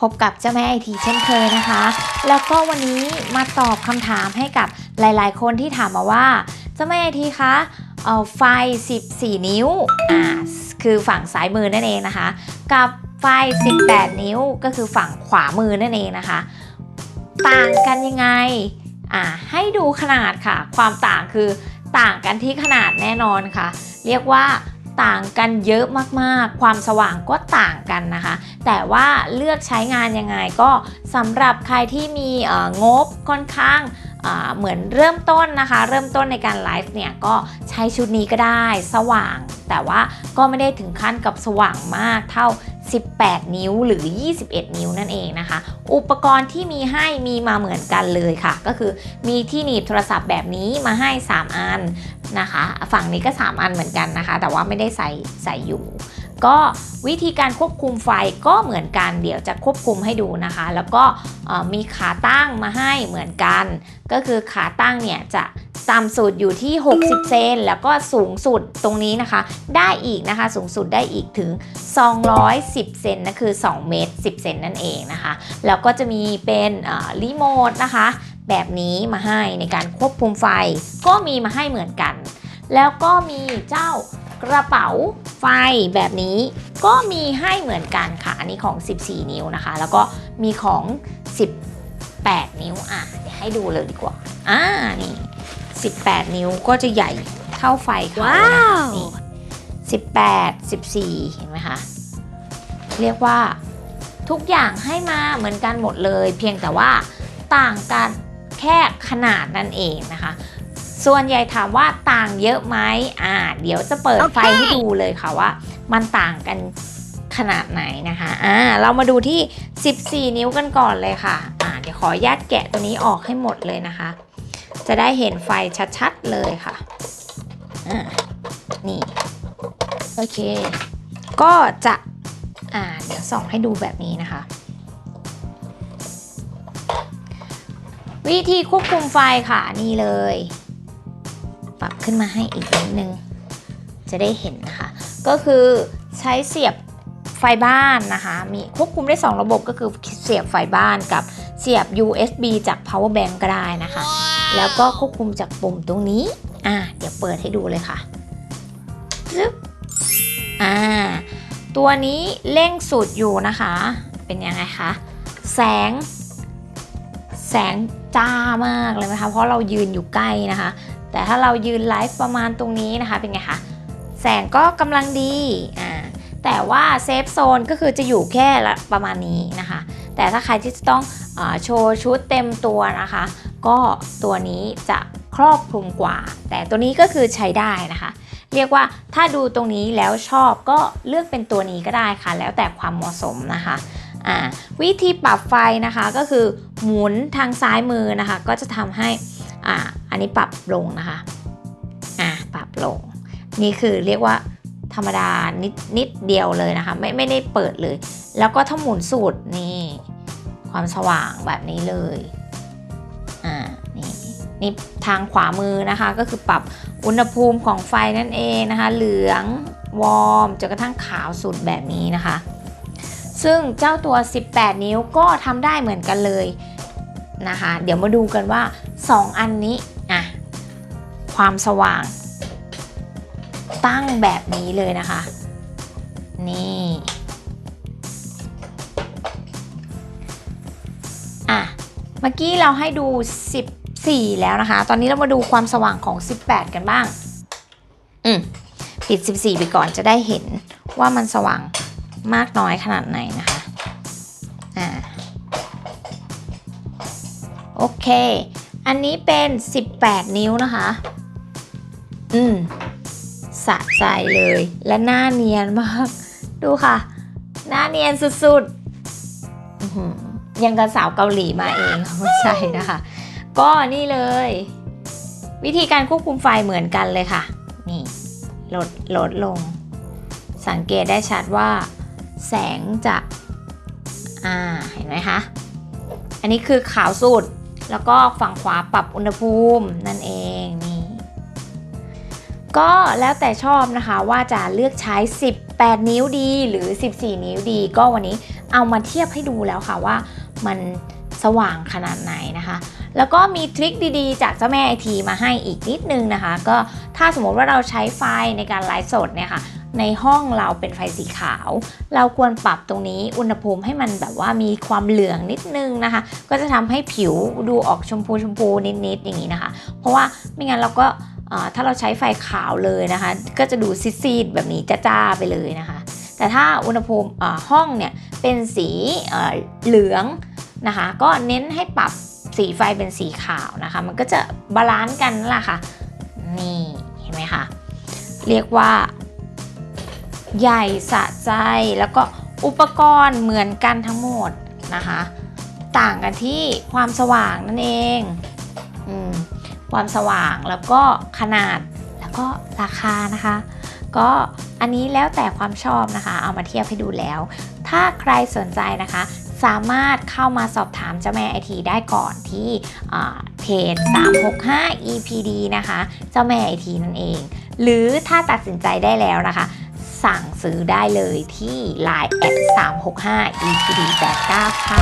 พบกับเจ้าแม่ไอทีเช่นเคยนะคะ แล้วก็วันนี้มาตอบคำถามให้กับหลายๆ คนที่ถามมาว่าเจ้าแม่ไอทีคะเอาไฟ 14 นิ้วอ่าคือฝั่งซ้ายมือนั่นเองนะคะ กับไฟ 18 นิ้วก็คือฝั่งขวามือนั่นเองนะคะ ต่างกันยังไงอ่าให้ดูขนาดค่ะ ความต่างคือต่างกันที่ขนาดแน่นอนค่ะ เรียกว่า ต่างกันเยอะมากๆ ความสว่างก็ต่างกันนะคะ แต่ว่าเลือกใช้งานยังไงก็สำหรับใครที่มีงบค่อนข้างเหมือนเริ่มต้นนะคะ เริ่มต้นในการไลฟ์เนี่ยก็ใช้ชุดนี้ก็ได้สว่าง แต่ว่าก็ไม่ได้ถึงขั้นกับสว่างมากเท่า 18 นิ้วหรือ 21 นิ้วนั่นเองนะคะ อุปกรณ์ที่มีให้มีมาเหมือนกันเลยค่ะ ก็คือมีที่หนีบโทรศัพท์แบบนี้มาให้ 3 อันนะคะ ฝั่งนี้ก็ 3 อันเหมือนกันนะคะ แต่ว่าไม่ได้ใส่ใส่อยู่ ก็วิธีการควบคุมไฟก็เหมือนกัน เดี๋ยวจะควบคุมให้ดูนะคะ แล้วก็มีขาตั้งมาให้เหมือนกัน ก็คือขาตั้งเนี่ยจะต่ำสุดอยู่ที่ 60 เซน แล้วก็สูงสุดตรงนี้นะคะ ได้อีกนะคะ สูงสุดได้อีกถึง 210 เซนนะคือ 2 เมตร 10 เซนนั่นเองนะคะ แล้วก็จะมีเป็นรีโมทนะคะ แบบนี้มาให้ในการควบคุมไฟ ก็มีมาให้เหมือนกัน แล้วก็มีเจ้า กระเป๋าไฟแบบนี้ก็มีให้เหมือนกันค่ะ อันนี้ของ 14 นิ้วนะคะ แล้วก็มีของ 18 นิ้วอะเดี๋ยวให้ดูเลยดีกว่า อ่านี่ 18 นิ้วก็จะใหญ่เท่าไฟเขานะคะนี่18 14 เห็นไหมคะเรียกว่าทุกอย่างให้มาเหมือนกันหมดเลย เพียงแต่ว่าต่างกันแค่ขนาดนั่นเองนะคะ ส่วนใหญ่ถามว่าต่างเยอะไหมอ่า เดี๋ยวจะเปิดไฟให้ดูเลยค่ะว่า มันต่างกันขนาดไหนนะคะ อ่า เรามาดูที่ 14 นิ้วกันก่อนเลยค่ะ อ่า เดี๋ยวขออนุญาตแกะตัวนี้ออกให้หมดเลยนะคะ จะได้เห็นไฟชัดๆเลยค่ะ อ่า นี่ โอเค ก็จะ อ่า เดี๋ยวส่องให้ดูแบบนี้นะคะ วิธีควบคุมไฟค่ะ นี่เลยปรับ ขึ้นมาให้อีกนิดนึง จะได้เห็นนะคะ ก็คือใช้เสียบไฟบ้านนะคะ มีควบคุมได้ 2 ระบบก็คือเสียบไฟบ้านกับเสียบ USB จาก power bank ก็ได้นะคะ แล้วก็ควบคุมจากปุ่มตรงนี้ อ่า เดี๋ยวเปิดให้ดูเลยค่ะซึบอ่า ตัวนี้เร่งสุดอยู่นะคะ เป็นยังไงคะ แสง แสง จ้ามากเลยไหมคะ เพราะเรายืนอยู่ใกล้นะคะ แต่ถ้าเรายืนไลฟ์ประมาณตรงนี้นะคะเป็นไงคะ แสงก็กำลังดีอ่าแต่ว่าเซฟโซนก็คือจะอยู่แค่ละประมาณนี้นะคะ แต่ถ้าใครที่จะต้องอาโชว์ชุดเต็มตัวนะคะ ก็ตัวนี้จะครอบคลุมกว่า แต่ตัวนี้ก็คือใช้ได้นะคะ เรียกว่าถ้าดูตรงนี้แล้วชอบก็เลือกเป็นตัวนี้ก็ได้ค่ะ แล้วแต่ความเหมาะสมนะคะ อ่าวิธีปรับไฟนะคะก็คือหมุนทางซ้ายมือนะคะ ก็จะทำให้อ่าอันนี้ปรับลงนะคะอ่าปรับลง นี่คือเรียกว่าธรรมดานิดนิดเดียวเลยนะคะ ไม่ไม่ได้เปิดเลย แล้วก็ถ้าหมุนสูตรนี่ความสว่างแบบนี้เลยอ่านี่นี่ทางขวามือนะคะก็คือปรับอุณหภูมิของไฟนั่นเองนะคะ เหลืองวอร์มจนกระทั่งขาวสุดแบบนี้นะคะ ซึ่งเจ้าตัว 18 นิ้วก็ทำได้เหมือนกันเลยนะคะ เดี๋ยวมาดูกันว่า 2 อันนี้อะความสว่าง ตั้งแบบนี้เลยนะคะ นี่อะเมื่อกี้เราให้ดู 14 แล้วนะคะ ตอนนี้เรามาดูความสว่างของ 18 กันบ้าง อืมปิด 14 ไปก่อนจะได้เห็นว่ามันสว่าง มากน้อยขนาดไหนนะคะอ่าโอเค อันนี้เป็น 18 นิ้วนะคะ อืมสะใจเลย และหน้าเนียนมาก ดูค่ะ หน้าเนียนสุดๆยังกับสาวเกาหลีมาเองไม่ใช่นะคะ ก็นี่เลย วิธีการควบคุมไฟเหมือนกันเลยค่ะ นี่ลดลดลง สังเกตได้ชัดว่า แสงจะอ่าเห็นไหมคะ อันนี้คือขาวสุด แล้วก็ฝั่งขวาปรับอุณหภูมินั่นเองนี่ก็แล้วแต่ชอบนะคะว่าจะเลือกใช้ 18 นิ้วดีหรือ 14 นิ้วดี ก็วันนี้เอามาเทียบให้ดูแล้วค่ะว่ามันสว่างขนาดไหนนะคะ แล้วก็มีทริคดีๆ จากเจ้าแม่ไอทีมาให้อีกนิดนึงนะคะ ก็ถ้าสมมติว่าเราใช้ไฟในการไลฟ์สดเนี่ยค่ะ ในห้องเราเป็นไฟสีขาว เราควรปรับตรงนี้อุณหภูมิให้มันแบบว่ามีความเหลืองนิดนึงนะคะ ก็จะทำให้ผิวดูออกชมพูชมพูนิดๆอย่างนี้นะคะ เพราะว่าไม่งั้นเราก็ถ้าเราใช้ไฟขาวเลยนะคะ ก็จะดูซีดๆแบบนี้จ้าๆไปเลยนะคะ แต่ถ้าอุณหภูมิห้องเนี่ยเป็นสีเอ่อเหลืองนะคะ ก็เน้นให้ปรับสีไฟเป็นสีขาวนะคะ มันก็จะบาลานซ์กันนั่นแหละค่ะ นี่เห็นไหมคะ เรียกว่า ใหญ่สะใจแล้วก็อุปกรณ์เหมือนกันทั้งหมดนะคะ ต่างกันที่ความสว่างนั่นเองอความสว่างแล้วก็ขนาดแล้วก็ราคานะคะ ก็อันนี้แล้วแต่ความชอบนะคะ เอามาเทียบให้ดูแล้ว ถ้าใครสนใจนะคะ สามารถเข้ามาสอบถามเจ้าแม่ไอทีได้ก่อนที่อ่าเพจ 365 EPD นะคะ เจ้าแม่ไอทีนั่นเอง หรือถ้าตัดสินใจได้แล้วนะคะ สั่งซื้อได้เลยที่ Line แอด365 EPD 89ค่ะ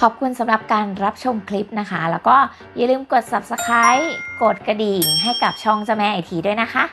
ขอบคุณสำหรับการรับชมคลิปนะคะ แล้วก็อย่าลืมกด subscribe กดกระดิ่งให้กับช่องเจ้าแม่ไอทีด้วยนะคะ